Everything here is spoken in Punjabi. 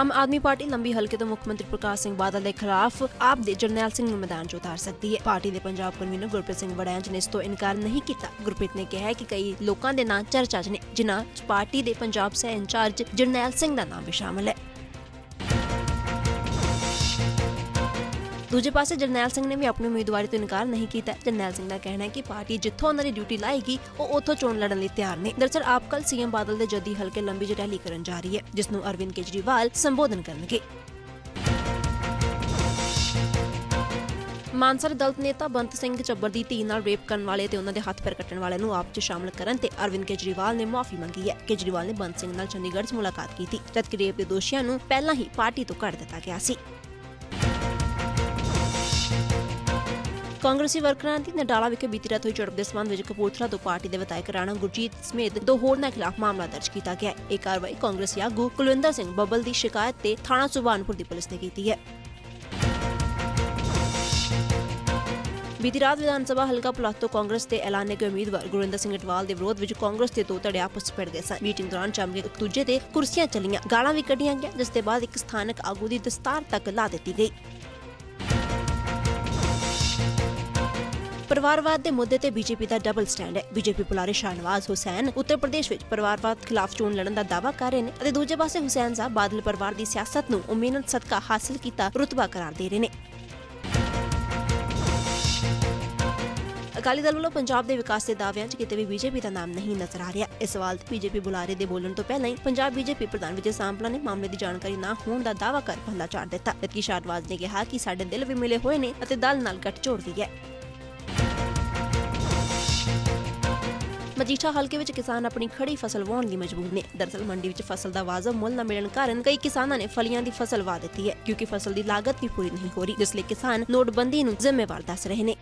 ਆਮ ਆਦਮੀ ਪਾਰਟੀ ਲੰਬੀ ਹਲਕੇ ਤੋਂ ਮੁੱਖ ਮੰਤਰੀ ਪ੍ਰਕਾਸ਼ ਸਿੰਘ ਬਾਦਲ ਦੇ ਖਿਲਾਫ ਆਪ ਦੇ ਜਰਨੈਲ ਸਿੰਘ ਨੂੰ ਮੈਦਾਨ 'ਚ ਉਤਾਰ ਸਕਦੀ ਹੈ। ਪਾਰਟੀ ਦੇ ਪੰਜਾਬ ਕਨਵੀਨਰ ਗੁਰਪ੍ਰੀਤ ਸਿੰਘ ਵੜੈਂਚ ਨੇ ਇਸ ਤੋਂ ਇਨਕਾਰ ਨਹੀਂ ਕੀਤਾ। ਗੁਰਪ੍ਰੀਤ ਨੇ ਕਿਹਾ ਕਿ ਕਈ ਲੋਕਾਂ ਦੇ ਨਾਂ ਚਰਚਾ 'ਚ ਨੇ, ਜਿਨ੍ਹਾਂ 'ਚ ਪਾਰਟੀ ਦੇ ਪੰਜਾਬ ਸਹਿ ਇੰਚਾਰਜ ਜਰਨੈਲ ਸਿੰਘ ਦਾ ਨਾਮ ਵੀ ਸ਼ਾਮਲ ਹੈ। ਦੂਜੇ ਪਾਸੇ ਜਰਨੈਲ ਸਿੰਘ ਨੇ ਵੀ ਆਪਣੀ ਉਮੀਦਵਾਰੀ ਤੋਂ ਇਨਕਾਰ ਨਹੀਂ ਕੀਤਾ। ਜਰਨੈਲ ਸਿੰਘ ਦਾ ਕਹਿਣਾ ਹੈ ਕਿ ਪਾਰਟੀ ਜਿੱਥੋਂ ਉਹਨਾਂ ਦੀ ਡਿਊਟੀ ਲਾਏਗੀ, ਉਹ ਉੱਥੋਂ ਚੋਣ ਲੜਨ ਲਈ ਤਿਆਰ ਨੇ। ਦਰਅਸਲ ਆਪ ਕੱਲ ਸੀਐਮ ਬਾਦਲ ਦੇ ਜੱਦੀ ਹਲਕੇ ਲੰਬੀ ਜਿਹੀ ਕਰਨ ਜਾ ਰਹੀ ਹੈ, ਜਿਸ ਨੂੰ ਅਰਵਿੰਦ ਕੇਜਰੀਵਾਲ ਸੰਬੋਧਨ ਕਰਨਗੇ। ਮਾਨਸਰ ਦਲਤ ਨੇਤਾ ਬੰਤ ਸਿੰਘ ਚੱਬਰ ਦੀ ਧੀ ਨਾਲ ਰੇਪ ਕਰਨ ਵਾਲੇ ਤੇ ਉਹਨਾਂ ਦੇ ਹੱਥ ਪੈਰ ਕੱਟਣ ਵਾਲਿਆਂ ਨੂੰ ਆਪ 'ਚ ਸ਼ਾਮਲ ਕਰਨ ਤੇ ਅਰਵਿੰਦ ਕੇਜਰੀਵਾਲ ਨੇ ਮਾਫੀ ਮੰਗੀ ਹੈ। ਕੇਜਰੀਵਾਲ ਨੇ ਬੰਤ ਸਿੰਘ ਨਾਲ ਚੰਡੀਗੜ੍ਹ 'ਚ ਮੁਲਾਕਾਤ ਕੀਤੀ। ਜਦਕਿ ਰੇਪ ਦੇ ਦੋਸ਼ੀਆਂ ਨੂੰ ਪਹਿਲਾਂ ਹੀ ਪਾਰਟੀ ਤੋਂ ਕੱਢ ਦਿੱਤਾ ਗਿਆ ਸੀ। ਕਾਂਗਰਸੀ ਵਰਕਰਾਂ ਦੀ ਨਡਾਲਾ ਵਿਖੇ ਬੀਤੀ ਰਾਤ ਹੋਈ ਝੜਪ ਦੇ ਸਬੰਧ ਵਿੱਚ ਕਪੂਰਥਲਾ ਤੋਂ ਪਾਰਟੀ ਦੇ ਵਿਧਾਇਕ ਰਾਣਾ ਗੁਰਜੀਤ ਸਮੇਤ ਦੋ ਹੋਰਨਾਂ ਖਿਲਾਫ ਮਾਮਲਾ ਦਰਜ ਕੀਤਾ ਗਿਆ ਹੈ। ਇਹ ਕਾਰਵਾਈ ਕਾਂਗਰਸੀ ਆਗੂ ਕੁਲਵਿੰਦਰ ਸਿੰਘ ਬੱਬਲ ਦੀ ਸ਼ਿਕਾਇਤ ਤੇ ਥਾਣਾ ਸੁਬਾਨਪੁਰ ਦੀ ਪੁਲਿਸ ਨੇ ਕੀਤੀ ਹੈ। ਬੀਤੀ ਰਾਤ ਵਿਧਾਨ ਸਭਾ ਹਲਕਾ ਪਲਾਸ ਤੋਂ ਕਾਂਗਰਸ ਦੇ ਐਲਾਨੇ ਗਏ ਉਮੀਦਵਾਰ ਗੁਰਿੰਦਰ ਸਿੰਘ ਅਟਵਾਲ ਦੇ ਵਿਰੋਧ ਵਿੱਚ ਕਾਂਗਰਸ ਦੇ ਦੋ ਧੜੇ ਆਪਸ ਵਿੱਚ ਭਿੜ ਗਏ ਸਨ। ਮੀਟਿੰਗ ਦੌਰਾਨ ਜੰਮ ਕੇ ਇੱਕ ਦੂਜੇ ਤੇ ਕੁਰਸੀਆਂ ਚੱਲੀਆਂ। ਗਾਲਾਂ ਵੀ ਕੱਢੀਆਂ ਗਈਆਂ, ਜਿਸ ਦੇ ਬਾਅਦ ਇੱਕ ਸਥਾਨਕ ਆਗੂ ਦੀ ਦਸਤਾਰ ਤੱਕ ਲਾ ਦਿੱਤੀ ਗਈ। ਪਰਿਵਾਰਵਾਦ ਦੇ ਮੁੱਦੇ ਤੇ ਬੀਜੇਪੀ ਦਾ ਡਬਲ ਸਟੈਂਡ ਹੈ। ਬੀਜੇਪੀ ਪੁਲਾਰੇ ਸ਼ਾਹਨਵਾਜ਼ ਹੁਸੈਨ ਉੱਤਰ ਪ੍ਰਦੇਸ਼ ਵਿੱਚ ਪਰਿਵਾਰਵਾਦ ਖਿਲਾਫ ਚੋਣ ਲੜਨ ਦਾ ਦਾਅਵਾ ਕਰ ਰਹੇ ਨੇ ਅਤੇ ਦੂਜੇ ਪਾਸੇ ਹੁਸੈਨ ਸਾਹਿਬ ਬਾਦਲ ਪਰਿਵਾਰ ਦੀ ਸਿਆਸਤ ਨੂੰ ਉਮੀਨਤ ਸਦਕਾ ਹਾਸਲ ਕੀਤਾ ਰੁਤਬਾ ਕਰਾਰ ਦੇ ਰਹੇ ਨੇ। ਅਕਾਲੀ ਦਲ ਵੱਲੋਂ ਪੰਜਾਬ ਦੇ ਵਿਕਾਸ ਦੇ ਦਾਅਵਿਆਂ 'ਚ ਕਿਤੇ ਵੀ ਬੀਜੇਪੀ ਦਾ ਨਾਮ ਨਹੀਂ ਨਜ਼ਰ ਆ ਰਿਹਾ। ਇਸ ਸਵਾਲ ਤੇ ਬੀਜੇਪੀ ਬੁਲਾਰੇ ਦੇ ਬੋਲਣ ਤੋਂ ਪਹਿਲਾਂ ਹੀ ਪੰਜਾਬ ਬੀਜੇਪੀ ਪ੍ਰਧਾਨ ਵਿਜੇ ਸਾਂਪਲਾ ਨੇ ਮਾਮਲੇ ਦੀ ਜਾਣਕਾਰੀ ਨਾ ਹੋਣ ਦਾ ਦਾਅਵਾ ਕਰ ਪੱਲਾ ਝਾੜ ਦਿੱਤਾ। ਜਦਕਿ ਸ਼ਾਹਨਵਾਜ਼ ਨੇ ਕਿਹਾ ਕਿ ਸਾਡੇ ਦਿਲ ਵੀ ਮਿਲੇ ਹੋਏ ਨੇ ਅਤੇ ਦਲ ਨਾਲ ਗੱਠਜੋੜ ਵੀ ਹੈ। ਮਜੀਠਾ ਹਲਕੇ ਵਿੱਚ ਕਿਸਾਨ ਆਪਣੀ ਖੜੀ ਫਸਲ ਵਾਉਣ ਲਈ ਮਜਬੂਰ ਨੇ। ਦਰਅਸਲ ਮੰਡੀ ਵਿੱਚ ਫਸਲ ਦਾ ਵਾਜਬ ਮੁੱਲ ਨਾ ਮਿਲਣ ਕਾਰਨ ਕਈ ਕਿਸਾਨਾਂ ਨੇ ਫਲੀਆਂ ਦੀ ਫਸਲ ਵਾ ਦਿੱਤੀ ਹੈ, ਕਿਉਂਕਿ ਫਸਲ ਦੀ ਲਾਗਤ ਵੀ ਪੂਰੀ ਨਹੀਂ ਹੋ ਰਹੀ, ਜਿਸ ਲਈ ਕਿਸਾਨ ਨੋਟਬੰਦੀ ਨੂੰ ਜ਼ਿੰਮੇਵਾਰ ਦੱਸ ਰਹੇ ਨੇ।